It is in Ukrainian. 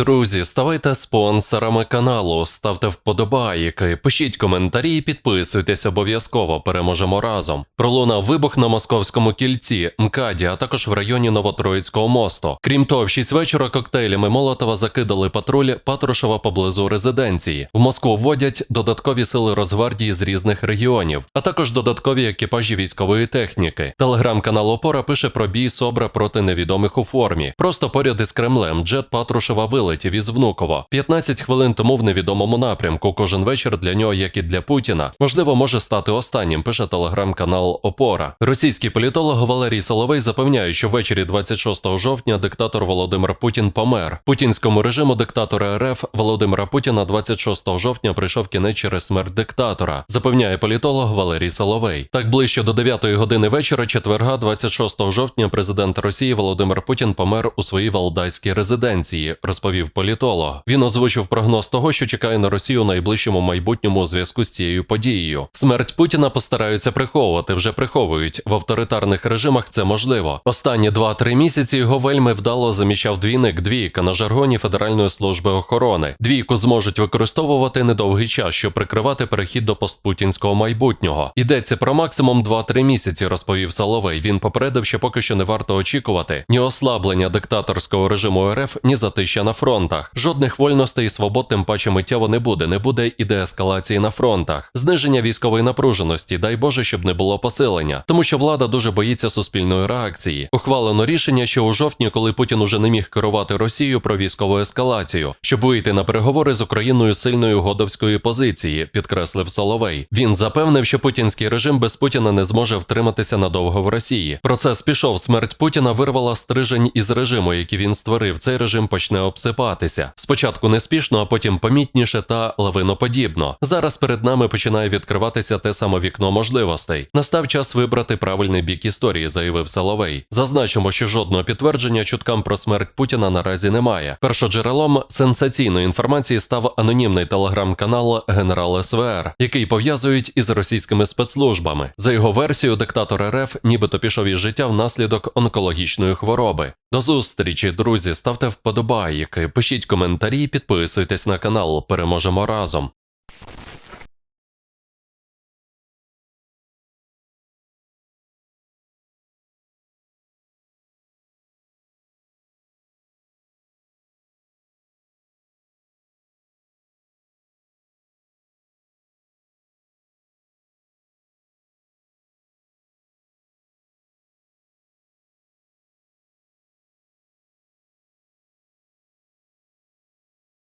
Друзі, ставайте спонсорами каналу, ставте вподобайки, пишіть коментарі і підписуйтесь обов'язково. Переможемо разом. Пролунав вибух на московському кільці, МКАДі, а також в районі Новотроїцького мосту. Крім того, в 6 вечора коктейлями Молотова закидали патруль Патрушева поблизу резиденції. В Москву вводять додаткові сили Росгвардії з різних регіонів, а також додаткові екіпажі військової техніки. Телеграм-канал Опора пише про бій Собра проти невідомих у формі. Просто поряд із Кремлем джет Патрушева вилетів із Внуково. 15 хвилин тому в невідомому напрямку. Кожен вечір для нього, як і для Путіна, можливо, може стати останнім. Пише телеграм-канал Опора. Російський політолог Валерій Соловей запевняє, що ввечері 26 жовтня диктатор Володимир Путін помер. Путінському режиму диктатора РФ Володимира Путіна 26 жовтня прийшов кінець через смерть диктатора. Запевняє політолог Валерій Соловей. Так ближче до 9 години вечора, четверга, 26 жовтня, президент Росії Володимир Путін помер у своїй валдайській резиденції, розповів політолог. Він озвучив прогноз того, що чекає на Росію у найближчому майбутньому у зв'язку з цією подією. Смерть Путіна постараються приховувати, вже приховують. В авторитарних режимах це можливо. Останні 2-3 місяці його вельми вдало заміщав двійник двійка на жаргоні Федеральної служби охорони. Двійку зможуть використовувати недовгий час, щоб прикривати перехід до постпутінського майбутнього. Йдеться про максимум 2-3 місяці, розповів Соловей. Він попередив, що поки що не варто очікувати ні ослаблення диктаторського режиму РФ, ні затища на фронтах. Жодних вольностей і свобод тим паче миттєво не буде. Не буде і деескалації на фронтах, зниження військової напруженості. Дай Боже, щоб не було посилення, тому що влада дуже боїться суспільної реакції. Ухвалено рішення, що у жовтні, коли Путін уже не міг керувати Росією про військову ескалацію, щоб вийти на переговори з Україною сильної годовської позиції, підкреслив Соловей. Він запевнив, що путінський режим без Путіна не зможе втриматися надовго в Росії. Процес пішов. Смерть Путіна вирвала стрижень із режиму, який він створив. Цей режим почне обсипатися. Спочатку неспішно, а потім помітніше та лавиноподібно. Зараз перед нами починає відкриватися те саме вікно можливостей. Настав час вибрати правильний бік історії, заявив Соловей. Зазначимо, що жодного підтвердження чуткам про смерть Путіна наразі немає. Першоджерелом сенсаційної інформації став анонімний телеграм-канал Генерал СВР, який пов'язують із російськими спецслужбами. За його версією, диктатор РФ нібито пішов із життя внаслідок онкологічної хвороби. До зустрічі, друзі, ставте вподобайки, пишіть коментарі, підписуйтесь на канал. Переможемо разом.